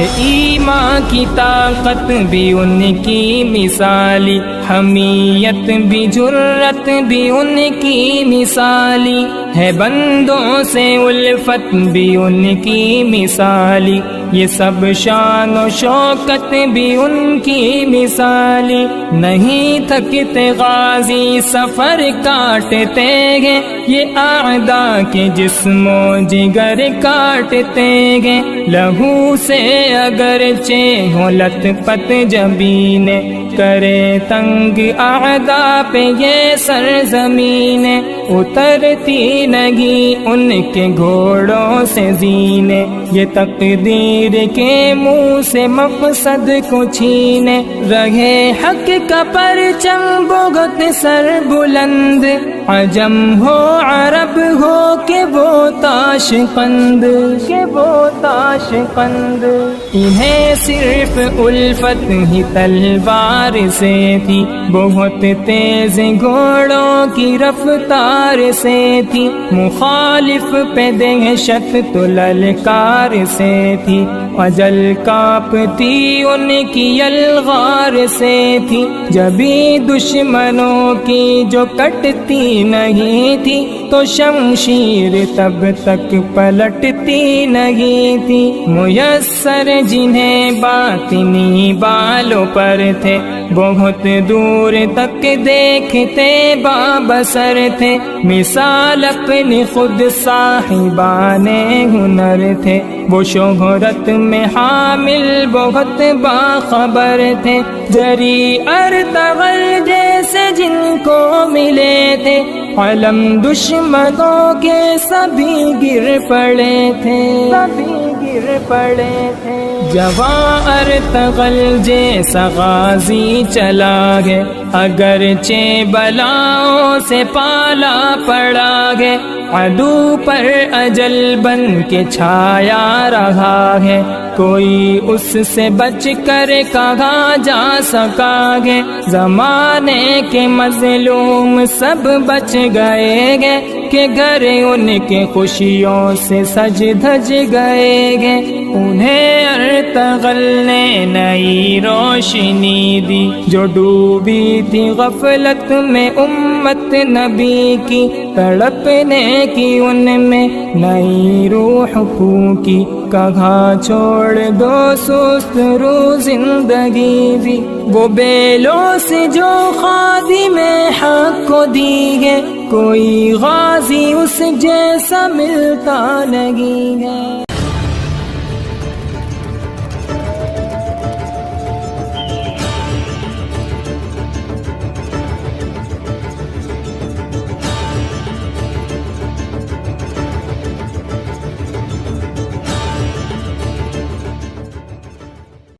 ہے ایمان کی طاقت بھی ان کی مثالی، حمیت بھی جرت بھی ان کی مثالی۔ ہے بندوں سے الفت بھی ان کی مثالی۔ یہ سب شان و شوکت بھی ان کی مثالی۔ نہیں تھکتے غازی سفر کاٹتے گے یہ آدا کے جسم و جگر کاٹتے گے لہو سے اگر ہو لت پت جبین۔ کرے تنگ آدا پہ یہ سرزمین اترتی نگی ان کے گھوڑوں سے زینے۔ یہ تقدیر کے منہ سے مقصد کو چھینے۔ رہے حق کا پرچم بہت سر بلند۔ عجم ہو عرب ہو کہ وہ تاش قند کہ وہ تاش قند انہیں صرف الفت ہی تلوار سے تھی، بہت تیز گھوڑوں کی رفتار سے تھی۔ مخالف پہ دہشت تو للکار سے تھی۔ اجل کاپتی ان کی الغار سے تھی۔ جبھی دشمنوں کی جو کٹتی نہیں تھی، تو شمشیر تب تک پلٹتی نہیں تھی۔ میسر جنہیں باطنی بالوں پر تھے، بہت دور تک دیکھتے بابسر تھے۔ مثال اپنی خود صاحبان ہنر تھے۔ وہ شہرت میں حامل، بہت باخبر تھے۔ جری ارتغل جیسے جن کو ملے تھے۔ علم دشمنوں کے سبھی گر پڑے تھے۔ سبھی گر پڑے تھے۔ ارتغل جیسا غازی چلا گے اگر چے بلاؤں سے پالا پڑا گے عدو پر اجل بن کے چھایا رہا ہے۔ کوئی اس سے بچ کر کہاں جا سکا گے زمانے کے مظلوم سب بچ گئے گے۔ کہ گھر ان کے خوشیوں سے سج دھج گئے گے۔ انہیں ارتغل نے نئی روشنی دی۔ جو ڈوبی تھی غفلت میں امت نبی کی، تڑپنے کی ان میں نئی روح پھونکی۔ کہاں چھوڑ دو سست رو زندگی بھی۔ وہ بیلوں سے جو خادی میں حق کو دی کوئی غازی اس جیسا ملتا نہیں ہے۔